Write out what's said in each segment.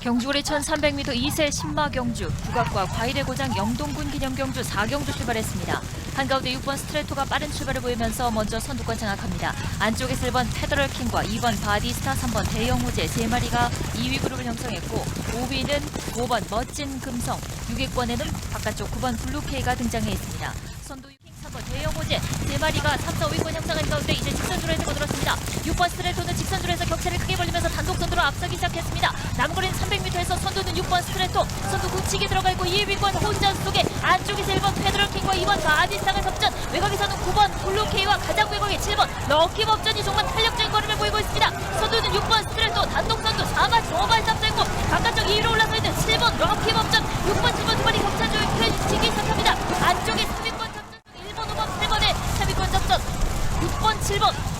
경주거리 1300m 2세 신마 경주 국악과 과일의 고장 영동군 기념 경주 4경주 출발했습니다. 한가운데 6번 스트레토가 빠른 출발을 보이면서 먼저 선두권 장악합니다. 안쪽에서 1번 페더럴 킹과 2번 바디스타, 3번 대형 호재 3마리가 2위 그룹을 형성했고 5위는 5번 멋진 금성, 6위권에는 바깥쪽 9번 블루케이가 등장해 있습니다. 선두 6킹 3번 대형 호재 3마리가 3, 4, 5위권 형성한 가운데 이제 직선주로 해서 들었습니다. 6번 스트레토는 직선주로 해서 앞서기 시작했습니다. 남거리는 300m에서 선두는 6번 스트레토, 선두 굳히게 들어가 있고 2위권 혼자 속에 안쪽에서 1번 페드럴킹과 2번 바디스타가 접전, 외곽에서는 9번 블루케이와 가장 외곽의 7번 럭키 법전이 정말 탄력적인 걸음을 보이고 있습니다. 선두는 6번 스트레토, 단독 선두 4번 저발 잡자고 바깥쪽 2위로 올라서 있는 7번 럭키 법전, 6번, 7번 두 마리 격차 펼치기 시작합니다. 안쪽에 3위권 접전, 1번, 5번, 8번의 3위권 접전, 6번, 7번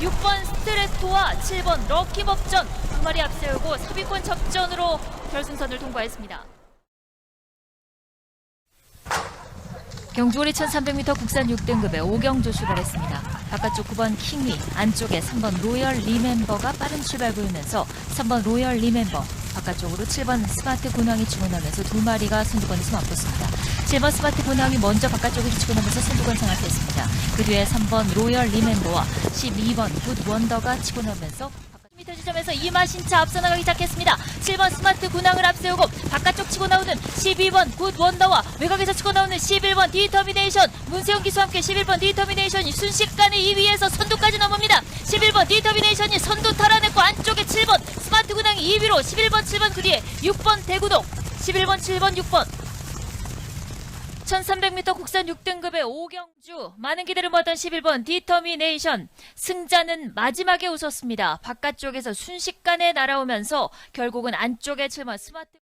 6번 스트레토와 7번 럭키 법전 두 마리 앞세우고 3위권 접전으로 결승선을 통과했습니다. 경주거리 1300m 국산 6등급의 5경주 출발했습니다. 바깥쪽 9번 킹리, 안쪽에 3번 로열 리멤버가 빠른 출발 보이면서 3번 로열 리멤버, 바깥쪽으로 7번 스마트 군왕이 치고 나면서 두 마리가 선두권에서 맞붙습니다. 7번 스마트 군왕이 먼저 바깥쪽으로 치고 나면서 선두권 장악했습니다. 그 뒤에 3번 로열 리멤버와 12번 굿 원더가 치고 나면서 10m 지점에서 이마신차 앞서 나가기 시작했습니다. 7번 스마트 군항을 앞세우고 바깥쪽 치고 나오는 12번 굿 원더와 외곽에서 치고 나오는 11번 디터미네이션 문세영 기수와 함께 11번 디터미네이션이 순식간에 2위에서 선두까지 넘어옵니다. 11번 디터미네이션이 선두 탈환했고 안쪽에 7번 스마트 군항이 2위로 11번 7번 그 뒤에 6번 대구동 11번 7번 6번 1300m 국산 6등급의 오경주 많은 기대를 모았던 11번 디터미네이션 승자는 마지막에 웃었습니다. 바깥쪽에서 순식간에 날아오면서 결국은 안쪽에 7번 스마트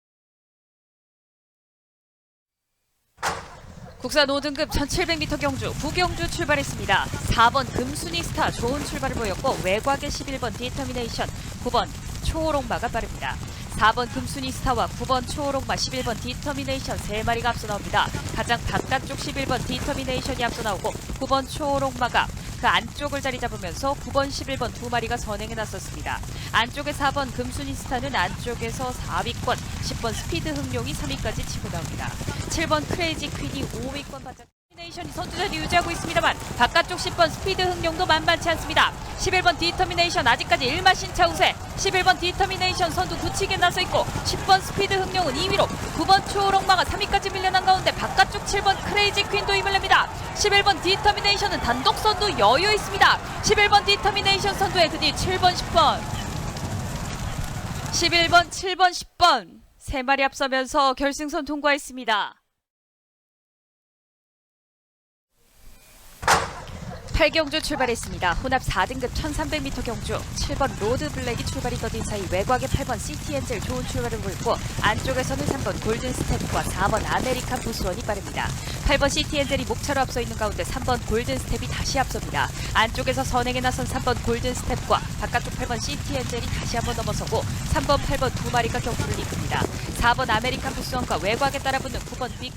국산 5등급 1700m 경주 구경주 출발했습니다. 4번 금순이 스타 좋은 출발을 보였고 외곽의 11번 디터미네이션 9번 초록마가 빠릅니다. 4번 금순이 스타와 9번 초록마 11번 디터미네이션 3마리가 앞서 나옵니다. 가장 바깥쪽 11번 디터미네이션이 앞서 나오고 9번 초록마가 그 안쪽을 자리 잡으면서 9번 11번 두 마리가 선행에 나섰습니다. 안쪽에 4번 금순이 스타는 안쪽에서 4위권 10번 스피드 흥룡이 3위까지 치고 나옵니다. 7번 크레이지 퀸이 5위권 바짝 디터미네이션이 선두자리 유지하고 있습니다만 바깥쪽 10번 스피드 흥룡도 만만치 않습니다. 11번 디터미네이션 아직까지 1마 신 차 우세 11번 디터미네이션 선두 굳히게 나서 있고 10번 스피드 흥룡은 2위로 9번 초록마가 3위까지 밀려난 가운데 바깥쪽 7번 크레이지 퀸도 힘을 냅니다. 11번 디터미네이션은 단독 선두 여유 있습니다. 11번 디터미네이션 선두에 그 뒤 7번 10번 11번 7번 10번 세 마리 앞서면서 결승선 통과했습니다. 8경주 출발했습니다. 혼합 4등급 1300m 경주 7번 로드 블랙이 출발이 더딘 사이 외곽의 8번 시티 엔젤 좋은 출발을 보였고 안쪽에서는 3번 골든 스텝과 4번 아메리칸 부스원이 빠릅니다. 8번 시티 엔젤이 목차로 앞서 있는 가운데 3번 골든 스텝이 다시 앞섭니다. 안쪽에서 선행에 나선 3번 골든 스텝과 바깥쪽 8번 시티 엔젤이 다시 한번 넘어서고 3번 8번 두 마리가 경주를 이끕니다. 4번 아메리칸 부스원과 외곽에 따라붙는 9번 빅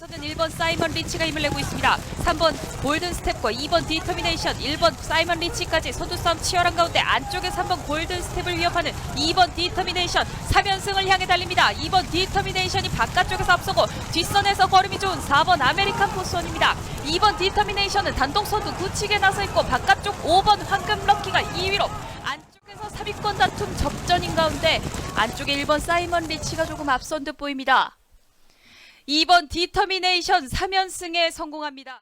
쪽에서는 1번 사이먼 리치가 힘을 내고 있습니다. 3번 골든 스텝과 2번 디터미네이션, 1번 사이먼 리치까지 선두 싸움 치열한 가운데 안쪽에 3번 골든 스텝을 위협하는 2번 디터미네이션 3연승을 향해 달립니다. 2번 디터미네이션이 바깥쪽에서 앞서고 뒷선에서 걸음이 좋은 4번 아메리칸 포스원입니다. 2번 디터미네이션은 단독 선두 굳히게 나서 있고 바깥쪽 5번 황금 럭키가 2위로 안쪽에서 3위권 다툼 접전인 가운데 안쪽에 1번 사이먼 리치가 조금 앞선 듯 보입니다. 2번 디터미네이션 3연승에 성공합니다.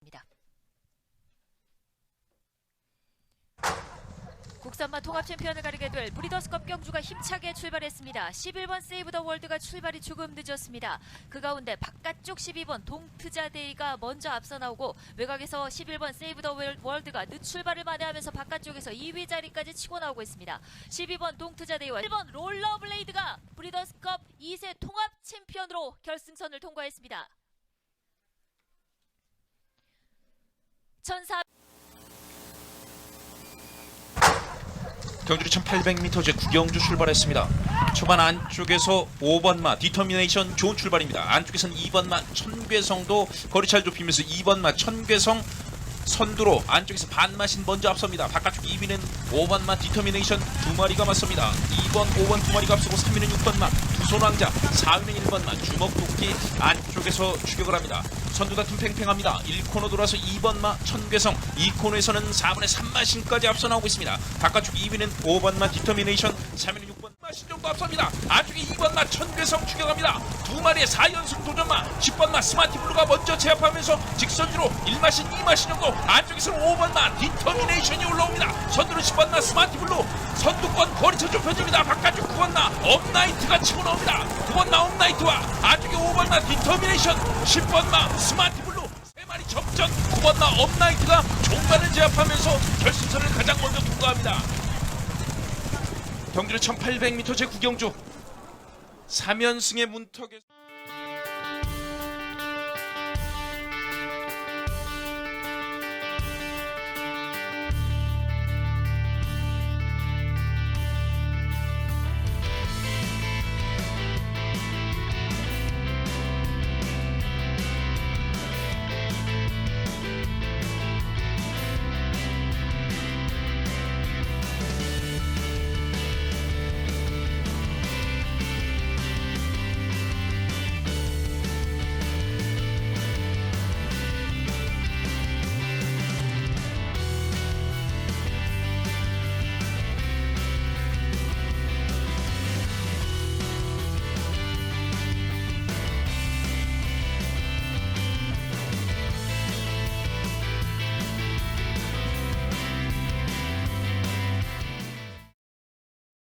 국산마 통합 챔피언을 가리게 될 브리더스컵 경주가 힘차게 출발했습니다. 11번 세이브 더 월드가 출발이 조금 늦었습니다. 그 가운데 바깥쪽 12번 동트자데이가 먼저 앞서 나오고 외곽에서 11번 세이브 더 월드가 늦 출발을 만회하면서 바깥쪽에서 2위 자리까지 치고 나오고 있습니다. 12번 동트자데이와 1번 롤러블레이드가 브리더스컵 2세 통합 챔피언으로 결승선을 통과했습니다. 1400 경주리 1800m 제 구경주 출발했습니다. 초반 안쪽에서 5번마 디터미네이션 좋은 출발입니다. 안쪽에선 2번마 천괴성도 거리차를 좁히면서 2번마 천괴성 선두로 안쪽에서 반마신 먼저 앞섭니다. 바깥쪽 2위는 5번마 디터미네이션 두 마리가 맞섭니다. 2번, 5번 두 마리가 앞서고 3위는 6번마 두손왕자 4위는 1번마 주먹도끼 안쪽에서 추격을 합니다. 선두 다툼 팽팽합니다. 1코너 돌아서 2번마 천괴성 2코너에서는 4분의 3마신까지 앞서 나오고 있습니다. 바깥쪽 2위는 5번마 디터미네이션 3위는 6번 마신 정도 앞섭니다. 안쪽에 2번마 천괴성 추격합니다. 두 마리의 4연승 도전마 10번마 스마티블루가 먼저 제압하면서 직선주로 1마신 2마신 정도 안쪽에서는 5번마 디터미네이션이 올라옵니다. 선두는 10번마 스마티블루 선두권 거리차 좁혀집니다. 바깥쪽 9번마 업나이트가 치고 나옵니다. 9번마 업나이트와 안쪽에 5번마 디터미네이션 10번마 스마티블루 세 마리 접전 9번마 업나이트가 종간을 제압하면서 결승선을 가장 먼저 통과합니다. 경주는 1800m 제9경주 3연승의 문턱에